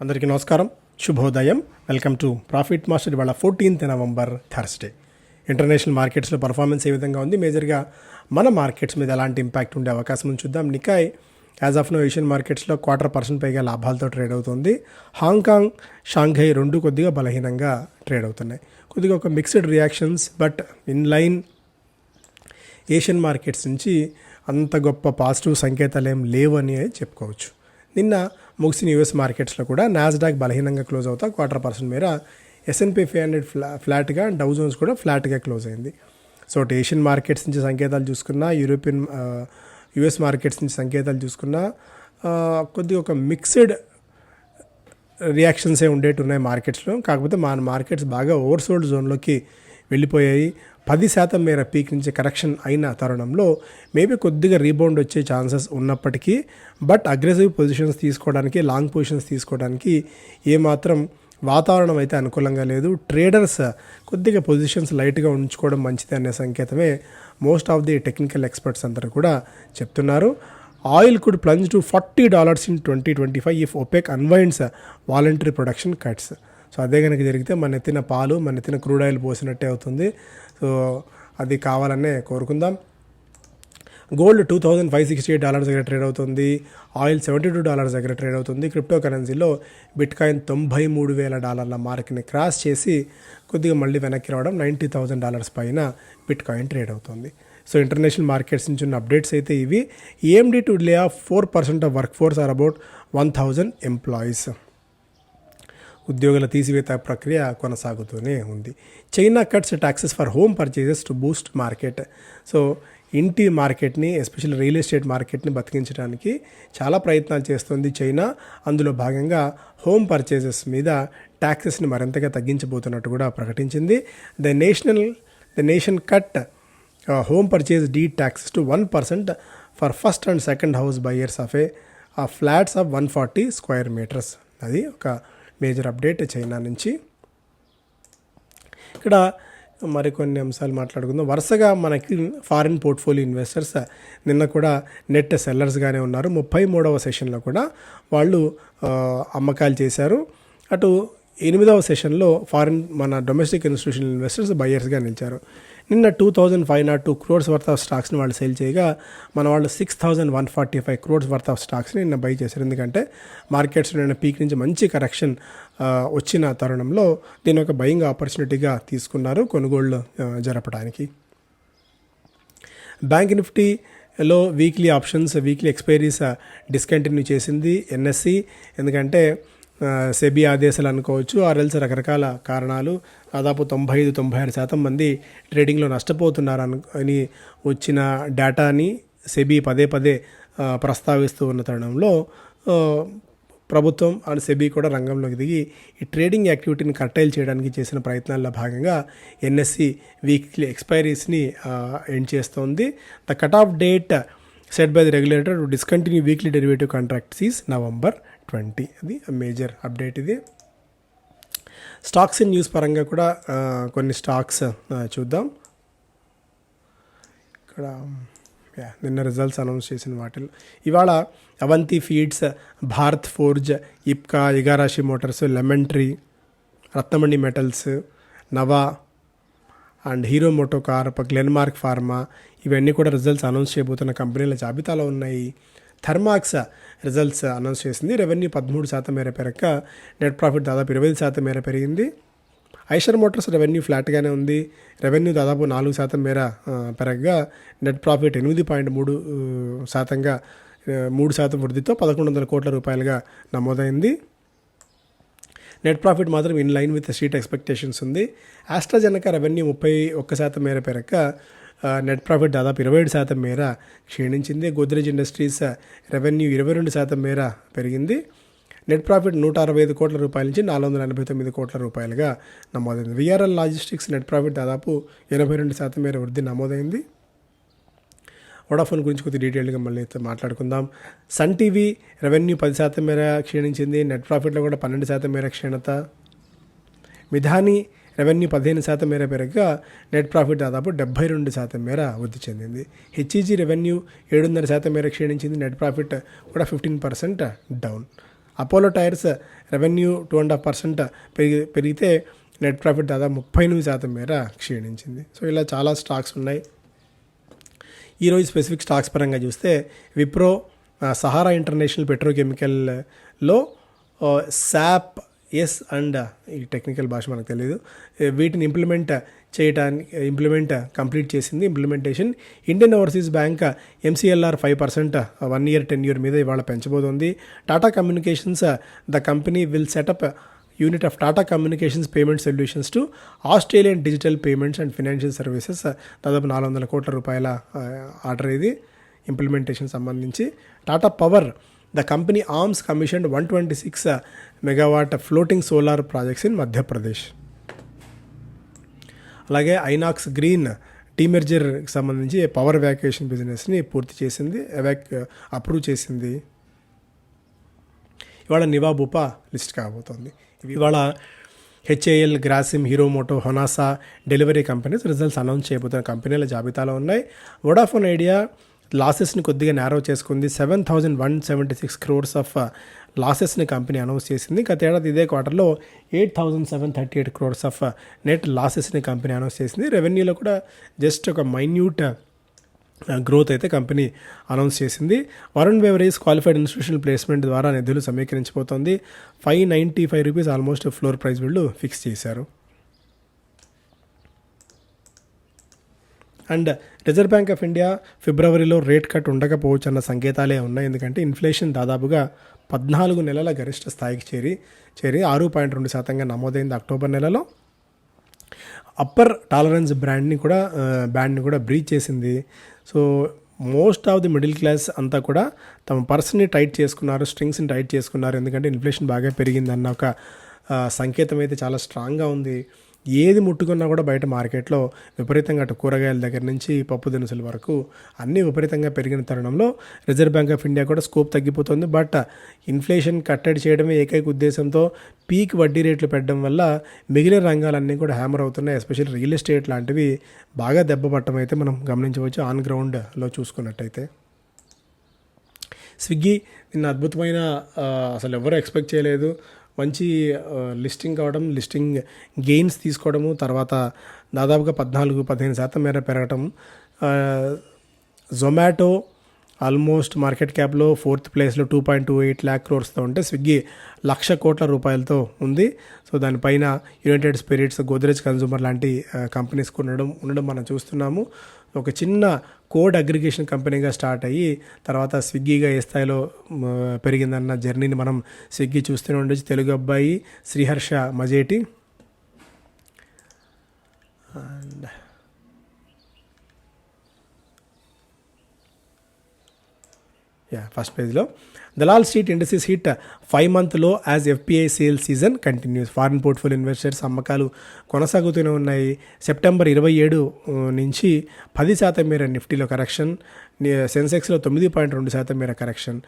అందరికీ నమస్కారం. శుభోదయం. Welcome to Profit Master. ఇవాళ ఫోర్టీన్త్ నవంబర్ థర్స్డే. ఇంటర్నేషనల్ మార్కెట్స్లో పర్ఫార్మెన్స్ ఏ విధంగా ఉంది? మేజర్గా మన మార్కెట్స్ మీద ఎలాంటి ఇంపాక్ట్ ఉండే అవకాశం ఉంది చూద్దాం. Nikkei as of now Asian మార్కెట్స్లో క్వార్టర్ పర్సెంట్ పైగా లాభాలతో ట్రేడ్ అవుతుంది. హాంకాంగ్ షాంఘై రెండు కొద్దిగా బలహీనంగా ట్రేడ్ అవుతున్నాయి. కొద్దిగా ఒక mixed reactions but in line Asian markets నుంచి అంత గొప్ప పాజిటివ్ సంకేతాలు ఏం లేవని చెప్పుకోవచ్చు. నిన్న ముగిసిన యూఎస్ మార్కెట్స్లో కూడా నాస్డాక్ బలహీనంగా క్లోజ్ అవుతా క్వార్టర్ పర్సెంట్ మేర S and P five hundred ఫ్లా ఫ్లాట్గా డౌ జోన్స్ కూడా ఫ్లాట్గా క్లోజ్ అయింది. సో అటు ఏషియన్ మార్కెట్స్ నుంచి సంకేతాలు చూసుకున్నా యూరోపియన్ యుఎస్ మార్కెట్స్ నుంచి సంకేతాలు చూసుకున్నా కొద్దిగా ఒక మిక్స్డ్ రియాక్షన్సే ఉండేట్టు ఉన్నాయి మార్కెట్స్లో. కాకపోతే మా మార్కెట్స్ బాగా ఓవర్సోల్డ్ జోన్లోకి వెళ్ళిపోయాయి. పది శాతం మేర పీక్ నుంచి కరెక్షన్ అయిన తరుణంలో మేబీ కొద్దిగా రీబౌండ్ వచ్చే ఛాన్సెస్ ఉన్నప్పటికీ బట్ అగ్రెసివ్ పొజిషన్స్ తీసుకోవడానికి లాంగ్ పొజిషన్స్ తీసుకోవడానికి ఏమాత్రం వాతావరణం అయితే అనుకూలంగా లేదు. ట్రేడర్స్ కొద్దిగా పొజిషన్స్ లైట్గా ఉంచుకోవడం మంచిది అనే సంకేతమే most of the technical experts అందరూ కూడా చెప్తున్నారు. Oil could plunge to forty dollars in twenty twenty five if OPEC unwinds voluntary production cuts. So అదే కనుక జరిగితే మన ఎత్తిన పాలు మన ఎత్తిన క్రూడ్ ఆయిల్ పోసినట్టే అవుతుంది. సో అది కావాలనే కోరుకుందాం. Gold two thousand five sixty eight dollars దగ్గర ట్రేడ్ అవుతుంది. ఆయిల్ సెవెంటీ టూ డాలర్స్ దగ్గర ట్రేడ్ అవుతుంది. క్రిప్టో కరెన్సీలో బిట్ కాయిన్ తొంభై మూడు వేల డాలర్ల మార్క్ని క్రాస్ చేసి కొద్దిగా మళ్ళీ వెనక్కి రావడం నైంటీ థౌసండ్ డాలర్స్ పైన బిట్ కాయిన్ ట్రేడ్ అవుతుంది. సో ఇంటర్నేషనల్ మార్కెట్స్ నుంచి ఉన్న అప్డేట్స్ అయితే ఇవి. AMD to lay off four percent of workforce are about one thousand employees. ఉద్యోగుల తీసివేత ప్రక్రియ కొనసాగుతూనే ఉంది. China cuts taxes for home purchases to boost market so ఇంటి మార్కెట్ని ఎస్పెషల్లీ రియల్ ఎస్టేట్ మార్కెట్ని బతికించడానికి చాలా ప్రయత్నాలు చేస్తుంది చైనా అందులో భాగంగా హోమ్ పర్చేజెస్ మీద ట్యాక్సెస్ని మరింతగా తగ్గించబోతున్నట్టు కూడా ప్రకటించింది. The national the nation cut home purchase deed taxes to one percent for first and second house buyers of a uh flats of one forty square metres అది ఒక మేజర్ అప్డేట్ చైనా నుంచి. ఇక్కడ మరికొన్ని అంశాలు మాట్లాడుకుందాం. వరుసగా మనకి ఫారిన్ పోర్ట్ఫోలియో ఇన్వెస్టర్స్ నిన్న కూడా నెట్ సెల్లర్స్గానే ఉన్నారు. ముప్పై మూడవ సెషన్లో కూడా వాళ్ళు అమ్మకాలు చేశారు. అటు ఎనిమిదవ సెషన్లో ఫారిన్ మన డొమెస్టిక్ ఇన్స్టిట్యూషనల్ ఇన్వెస్టర్స్ బయర్స్గా నిలిచారు. నిన్న two thousand five nought two crores worth of స్టాక్స్ని వాళ్ళు సేల్ చేయగా మన వాళ్ళు six thousand one forty five crores worth of స్టాక్స్ని నిన్న బై చేశారు. ఎందుకంటే మార్కెట్స్ నిన్న పీక్ నుంచి మంచి కరెక్షన్ వచ్చిన తరుణంలో దీని ఒక బయింగ్ ఆపర్చునిటీగా తీసుకున్నారు కొనుగోళ్ళు జరపడానికి. బ్యాంక్ నిఫ్టీలో weekly options weekly expiries discontinue చేసింది ఎన్ఎస్సి ఎందుకంటే సెబీ ఆదేశాలు అనుకోవచ్చు ఆర్ఎల్స్ రకరకాల కారణాలు దాదాపు తొంభై ఐదు తొంభై ఆరు శాతం మంది ట్రేడింగ్లో నష్టపోతున్నారు అను అని వచ్చిన డేటాని సెబీ పదే పదే ప్రస్తావిస్తూ ఉన్న తరుణంలో ప్రభుత్వం అండ్ సెబీ కూడా రంగంలోకి దిగి ఈ ట్రేడింగ్ యాక్టివిటీని కర్టైల్ చేయడానికి చేసిన ప్రయత్నాల్లో భాగంగా ఎన్ఎస్సి వీక్లీ ఎక్స్పైరీస్ని ఎండ్ చేస్తోంది. The cut off date set by the regulator to discontinue weekly derivative contracts is November twenty. అది మేజర్ అప్డేట్ ఇది. స్టాక్స్ ఇన్ న్యూస్ పరంగా కూడా కొన్ని స్టాక్స్ చూద్దాం. ఇక్కడ యా, నిన్న రిజల్ట్స్ అనౌన్స్ చేసిన వాటిలో ఇవాళ Avanti Feeds Bharat Forge Ipca Igarashi Motors Lemon Tree Ratnamani Metals Nava and Hero MotoCorp Glenmark Pharma ఇవన్నీ కూడా రిజల్ట్స్ అనౌన్స్ చేయబోతున్న కంపెనీల జాబితాలో ఉన్నాయి. థర్మాక్స్ రిజల్ట్స్ అనౌన్స్ చేసింది. రెవెన్యూ పదమూడు శాతం మేర పెరగక నెట్ ప్రాఫిట్ దాదాపు ఇరవై శాతం మేర పెరిగింది. ఐషర్ మోటార్స్ రెవెన్యూ ఫ్లాట్గానే ఉంది. రెవెన్యూ దాదాపు నాలుగు శాతం మేర పెరగగా నెట్ ప్రాఫిట్ ఎనిమిది పాయింట్ మూడు శాతంగా మూడు శాతం వృద్ధితో పదకొండు వందల కోట్ల రూపాయలుగా నమోదైంది. నెట్ ప్రాఫిట్ మాత్రం in line with street expectations ఉంది. ఆస్ట్రాజెనక రెవెన్యూ ముప్పై ఒక్క శాతం మేర పెరగక నెట్ ప్రాఫిట్ దాదాపు ఇరవై ఏడు శాతం మేర క్షీణించింది. గోద్రేజ్ ఇండస్ట్రీస్ రెవెన్యూ ఇరవై రెండు శాతం మేర పెరిగింది. నెట్ ప్రాఫిట్ నూట అరవై ఐదు కోట్ల రూపాయల నుంచి నాలుగు వందల ఎనభై తొమ్మిది కోట్ల రూపాయలుగా నమోదైంది. విఆర్ఎల్ లాజిస్టిక్స్ నెట్ ప్రాఫిట్ దాదాపు ఎనభై రెండు శాతం మేర వృద్ధి నమోదైంది. వడాఫోన్ గురించి కొద్దిగా డీటెయిల్గా మళ్ళీ అయితే మాట్లాడుకుందాం. సన్ టీవీ రెవెన్యూ పది శాతం మేర క్షీణించింది. నెట్ ప్రాఫిట్లో కూడా పన్నెండు శాతం మేర క్షీణత. మిధాని రెవెన్యూ పదిహేను శాతం మేర పెరగగా నెట్ ప్రాఫిట్ దాదాపు డెబ్బై రెండు శాతం మేర వృద్ధి చెందింది. హెచ్ఈజీ రెవెన్యూ ఏడున్నర శాతం మేర క్షీణించింది. నెట్ ప్రాఫిట్ కూడా fifteen percent down. Apollo Tyres revenue two and half percent పెరిగి పెరిగితే నెట్ ప్రాఫిట్ దాదాపు ముప్పై ఎనిమిది శాతం మేర క్షీణించింది. సో ఇలా చాలా స్టాక్స్ ఉన్నాయి. ఈరోజు స్పెసిఫిక్ స్టాక్స్ పరంగా చూస్తే విప్రో సహారా ఇంటర్నేషనల్ పెట్రోకెమికల్లో శాప్ ఎస్ అండ్ ఈ టెక్నికల్ భాష మనకు తెలియదు వీటిని ఇంప్లిమెంట్ చేయడానికి ఇంప్లిమెంట్ కంప్లీట్ చేసింది implementation Indian Overseas Bank MCLR five percent one year ten year మీద ఇవాళ పెంచబోతోంది. Tata Communications the company will set up unit of Tata Communications payment solutions to Australian digital payments and financial services దాదాపు నాలుగు వందల కోట్ల రూపాయల order ఇది. Implementation సంబంధించి Tata Power the company arms commission one twenty six megawatt floating solar projects in Madhya Pradesh అలాగే INOX green టీమెర్జర్కి సంబంధించి power వ్యాక్యుయేషన్ బిజినెస్ని పూర్తి చేసింది ఎవాక్ అప్రూవ్ చేసింది. ఇవాళ నివాబుపా లిస్ట్ కాబోతోంది. ఇవాళ HAL Grasim Hero Moto Honasa Delhivery companies results announce చేయబోతున్న కంపెనీల జాబితాలో ఉన్నాయి. వోడాఫోన్ ఐడియా లాసెస్ని కొద్దిగా నేరో చేసుకుంది. Seven thousand one seventy six crores of లాసెస్ని company announce చేసింది. గత ఏడాది ఇదే క్వార్టర్లో eight thousand seven thirty eight crores of net లాసెస్ని company announce చేసింది. రెవెన్యూలో కూడా జస్ట్ ఒక మైన్యూట్ గ్రోత్ uh, అయితే కంపెనీ అనౌన్స్ చేసింది. Varun Beverage qualified institutional placement ద్వారా నిధులు సమీకరించబోతోంది five ninety five rupees almost floor price వీళ్ళు ఫిక్స్ చేశారు. And Reserve Bank of India ఫిబ్రవరిలో రేట్ కట్ ఉండకపోవచ్చు అన్న సంకేతాలే ఉన్నాయి. ఎందుకంటే ఇన్ఫ్లేషన్ దాదాపుగా పద్నాలుగు నెలల గరిష్ట స్థాయికి చేరి చేరి ఆరు పాయింట్ రెండు శాతంగా నమోదైంది అక్టోబర్ నెలలో. అప్పర్ టాలరెన్స్ బ్రాండ్ని కూడా బ్యాండ్ని కూడా బ్రీచ్ చేసింది. So most of the middle class అంతా కూడా తమ పర్స్ని టైట్ చేసుకున్నారు స్ట్రింగ్స్ని టైట్ చేసుకున్నారు. ఎందుకంటే ఇన్ఫ్లేషన్ బాగా పెరిగిందన్న ఒక సంకేతం అయితే చాలా స్ట్రాంగ్గా ఉంది. ఏది ముట్టుకున్నా కూడా బయట మార్కెట్లో విపరీతంగా అటు కూరగాయల దగ్గర నుంచి పప్పు దినుసుల వరకు అన్నీ విపరీతంగా పెరిగిన తరుణంలో రిజర్వ్ బ్యాంక్ ఆఫ్ ఇండియా కూడా స్కోప్ తగ్గిపోతుంది. బట్ ఇన్ఫ్లేషన్ కట్టడి చేయడమే ఏకైక ఉద్దేశంతో పీక్ వడ్డీ రేట్లు పెట్టడం వల్ల మిగిలిన రంగాలన్నీ కూడా హ్యామర్ అవుతున్నాయి. ఎస్పెషల్లీ రియల్ ఎస్టేట్ లాంటివి బాగా దెబ్బపట్టడం అయితే మనం గమనించవచ్చు ఆన్ గ్రౌండ్లో చూసుకున్నట్టయితే. స్విగ్గీ నిన్న అద్భుతమైన అసలు ఎవరు ఎక్స్పెక్ట్ చేయలేదు. మంచి లిస్టింగ్ కావడం లిస్టింగ్ గెయిన్స్ తీసుకోవడము తర్వాత దాదాపుగా పద్నాలుగు పదిహేను శాతం మేర పెరగటం జొమాటో ఆల్మోస్ట్ మార్కెట్ క్యాప్లో ఫోర్త్ ప్లేస్లో two point two eight lakh క్రోర్స్తో ఉంటే స్విగ్గీ లక్ష కోట్ల రూపాయలతో ఉంది. సో దానిపైన యునైటెడ్ స్పిరిట్స్ గోద్రేజ్ కన్జ్యూమర్ లాంటి కంపెనీస్ ఉండడం ఉండడం మనం చూస్తున్నాము. ఒక చిన్న కోడ్ అగ్రిగేషన్ కంపెనీగా స్టార్ట్ అయ్యి తర్వాత స్విగ్గీగా ఏ స్థాయిలో పెరిగిందన్న జర్నీని మనం స్విగ్గీ చూస్తూనే ఉండొచ్చు. తెలుగు అబ్బాయి Sriharsha Majeti. And yeah first పేజ్లో Dalal Street industries hit five మంత్లో as FPI sell season continues foreign portfolio investors అమ్మకాలు కొనసాగుతూనే ఉన్నాయి. సెప్టెంబర్ ఇరవై ఏడు uh, నుంచి పది శాతం మేర నిఫ్టీలో కరెక్షన్ సెన్సెక్స్లో తొమ్మిది పాయింట్ రెండు శాతం మేర కరెక్షన్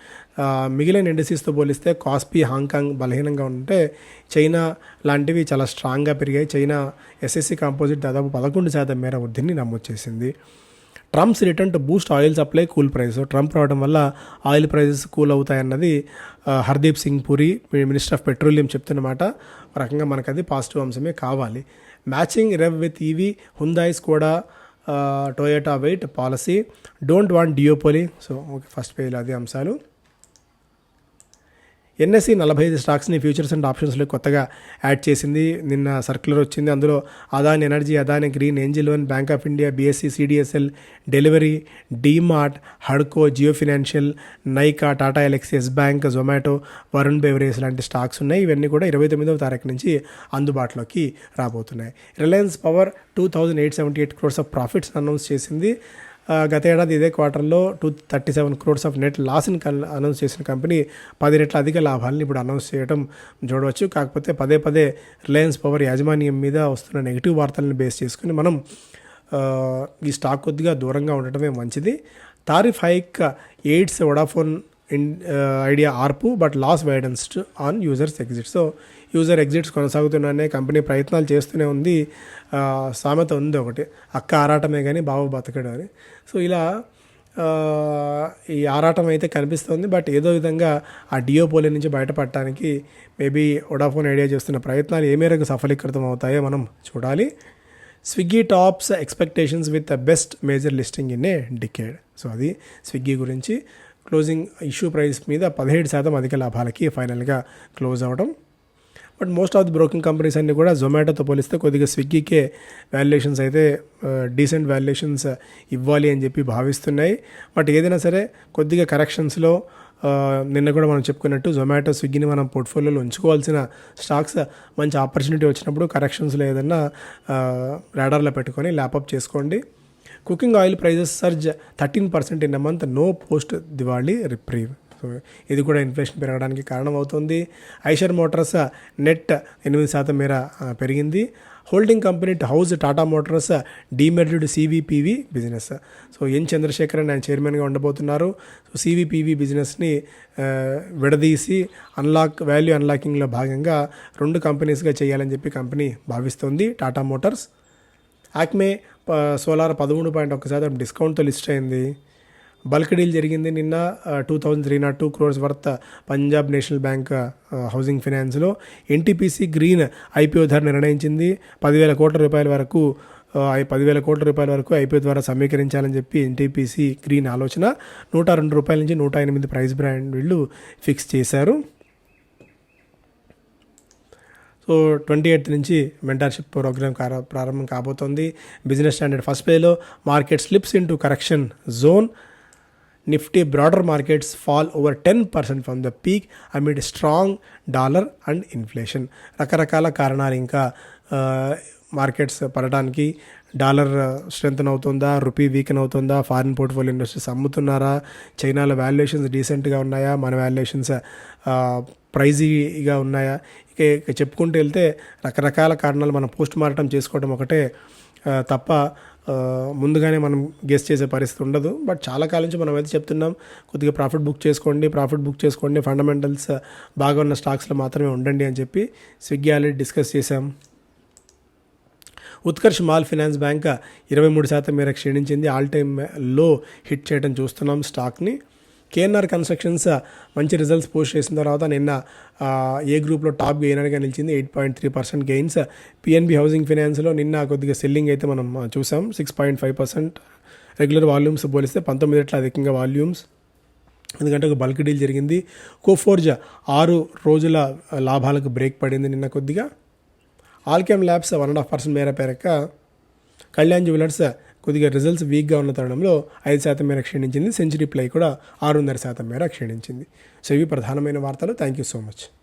uh, మిగిలిన ఇండస్ట్రీస్తో పోలిస్తే కాస్పీ హాంకాంగ్ బలహీనంగా ఉంటే చైనా లాంటివి చాలా స్ట్రాంగ్గా పెరిగాయి. చైనా ఎస్ఎస్సి కాంపోజిట్ దాదాపు పదకొండు శాతం మేర వృద్ధిని నమోదు చేసింది. Trump's return to boost oil supply cool price Trump రావడం వల్ల oil prices cool అవుతాయన్నది Hardeep Singh Puri minister of petroleum చెప్తున్నమాట రకంగా మనకు అది పాజిటివ్ అంశమే కావాలి. Matching rev with EV Hyundai's కూడా Toyota wait policy don't want duopoly so okay first పేజ్లో అదే అంశాలు. ఎన్ఎస్సి నలభై ఐదు స్టాక్స్ని ఫ్యూచర్స్ అండ్ ఆప్షన్స్లో కొత్తగా యాడ్ చేసింది. నిన్న సర్క్యులర్ వచ్చింది. అందులో Adani Energy Adani Green Angel One Bank of India BSE CDSL Delhivery DMart హడ్కో Jio Financial Nykaa Tata Elxsi Yes Bank Zomato Varun Beverage లాంటి స్టాక్స్ ఉన్నాయి. ఇవన్నీ కూడా ఇరవై తొమ్మిదవ తారీఖు నుంచి అందుబాటులోకి రాబోతున్నాయి. Reliance Power two thousand eight seventy eight crores of profits announce చేసింది. గత ఏడాది ఇదే క్వార్టర్లో two thirty seven crores of net లాస్ని announce చేసిన కంపెనీ పది రెట్ల అధిక లాభాలను ఇప్పుడు అనౌన్స్ చేయడం చూడవచ్చు. కాకపోతే పదే పదే రిలయన్స్ పవర్ యాజమాన్యం మీద వస్తున్న నెగిటివ్ వార్తలను బేస్ చేసుకుని మనం ఈ స్టాక్ కొద్దిగా దూరంగా ఉండటమే మంచిది. Tariff hike aids Vodafone Idea ARPU but loss widens on users exit so user exits కొనసాగుతున్నానే company ప్రయత్నాలు చేస్తూనే ఉంది. Uh, సామెత ఉంది ఒకటి. అక్క ఆరాటమే కానీ బాబు బతకడు అని. సో ఇలా uh, ఈ ఆరాటం అయితే కనిపిస్తుంది. బట్ ఏదో విధంగా ఆ డియోపోలి నుంచి బయటపడటానికి మేబీ ఒడాఫోన్ ఐడియా చేస్తున్న ప్రయత్నాలు ఏ మేరకు సఫలీకృతం అవుతాయో మనం చూడాలి. Swiggy tops expectations with the best major listing in a decade. So అది స్విగ్గీ గురించి. క్లోజింగ్ ఇష్యూ ప్రైస్ మీద పదిహేడు శాతం అధిక లాభాలకి ఫైనల్గా క్లోజ్ అవ్వడం but most of the broking companies అన్నీ కూడా జొమాటోతో పోలిస్తే కొద్దిగా స్విగ్గీకే వాల్యుయేషన్స్ అయితే డీసెంట్ వాల్యుయేషన్స్ ఇవ్వాలి అని చెప్పి భావిస్తున్నాయి. బట్ ఏదైనా సరే కొద్దిగా కరెక్షన్స్లో నిన్న కూడా మనం చెప్పుకున్నట్టు జొమాటో స్విగ్గీని మనం పోర్ట్ఫోలియోలో ఉంచుకోవాల్సిన స్టాక్స్ మంచి ఆపర్చునిటీ వచ్చినప్పుడు కరెక్షన్స్లో ఏదన్నా రాడార్లో పెట్టుకొని ల్యాప్అప్ చేసుకోండి. Cooking oil prices surge thirteen percent in month no post Diwali reprieve so ఇది కూడా ఇన్ఫ్లేషన్ పెరగడానికి కారణం అవుతుంది ఐషర్ మోటార్స్ నెట్ ఎనిమిది శాతం మేర పెరిగింది. Holding company house Tata Motors demerged CV PV business so N Chandrasekaran ఆయన చైర్మన్గా ఉండబోతున్నారు. సో సివిపివి బిజినెస్ని విడదీసి అన్లాక్ వాల్యూ అన్లాకింగ్లో భాగంగా రెండు కంపెనీస్గా చేయాలని చెప్పి కంపెనీ భావిస్తోంది టాటా మోటార్స్ ఆక్మే సోలార్ పదమూడు పాయింట్ ఒక్క శాతం డిస్కౌంట్తో లిస్ట్ అయింది. బల్క్ డీల్ జరిగింది నిన్న two thousand three not two crores worth Punjab National Bank housing ఫైనాన్స్లో. ఎన్టీపీసీ గ్రీన్ ఐపీఓ ధర నిర్ణయించింది. పదివేల కోట్ల రూపాయల వరకు పదివేల కోట్ల రూపాయల వరకు ఐపీఓ ద్వారా సమీకరించాలని చెప్పి ఎన్టీపీసీ గ్రీన్ ఆలోచన. నూట రెండు రూపాయల నుంచి నూట ఎనిమిది ప్రైస్ బ్రాండ్ వీళ్ళు ఫిక్స్ చేశారు. సో ట్వంటీ ఎయిత్ నుంచి మెంటర్షిప్ ప్రోగ్రామ్ ప్రారంభం కాబోతోంది. బిజినెస్ స్టాండర్డ్ ఫస్ట్ పేలో market slips into correction zone Nifty broader markets fall over ten percent from the peak amid strong dollar and inflation రకరకాల కారణాలు ఇంకా markets పడడానికి డాలర్ స్ట్రెంగ్తన్ అవుతుందా rupee weaken అవుతుందా ఫారిన్ పోర్ట్ఫోలియో ఇండస్ట్రీస్ అమ్ముతున్నారా చైనాలో valuations డీసెంట్గా ఉన్నాయా మన వాల్యుయేషన్స్ ప్రైజీగా ఉన్నాయా? ఇక ఇక చెప్పుకుంటూ వెళ్తే రకరకాల కారణాలు మనం పోస్ట్ మార్టం చేసుకోవడం ఒకటే తప్ప ముందుగానే మనం గెస్ట్ చేసే పరిస్థితి ఉండదు. బట్ చాలా కాలం నుంచి మనం అయితే చెప్తున్నాం కొద్దిగా ప్రాఫిట్ బుక్ చేసుకోండి ప్రాఫిట్ బుక్ చేసుకోండి ఫండమెంటల్స్ బాగా ఉన్న స్టాక్స్లో మాత్రమే ఉండండి అని చెప్పి స్విగ్గీ ఆల్రెడీ డిస్కస్ చేశాం. ఉత్కర్ష్ మాల్ ఫినాన్స్ బ్యాంక్ ఇరవై మూడు శాతం మేర క్షీణించింది. ఆల్ టైమ్లో హిట్ చేయడం చూస్తున్నాం స్టాక్ని. కేఎన్ఆర్ కన్స్ట్రక్షన్స్ మంచి రిజల్ట్స్ పోస్ట్ చేసిన తర్వాత నిన్న ఏ గ్రూప్లో టాప్ గెయినర్గా నిలిచింది? Eight point three percent gains. PNB housing ఫైనాన్స్లో నిన్న కొద్దిగా సెల్లింగ్ అయితే మనం చూసాం. Six point five percent. Regular volumes పోలిస్తే పంతొమ్మిది రెట్ల అధికంగా వాల్యూమ్స్. ఎందుకంటే ఒక బల్క్ డీల్ జరిగింది. కోఫోర్జ్ ఆరు రోజుల లాభాలకు బ్రేక్ పడింది నిన్న కొద్దిగా. Alkem labs one and half percent మేర పేరక కళ్యాణ్ జ్యువెలర్స్ కొద్దిగా రిజల్ట్స్ వీక్గా ఉన్న తరుణంలో ఐదు శాతం మేర క్షీణించింది. సెంచరీ ప్లై కూడా ఆరున్నర శాతం మేర క్షీణించింది. సో ఇవి ప్రధానమైన వార్తలు. Thank you so much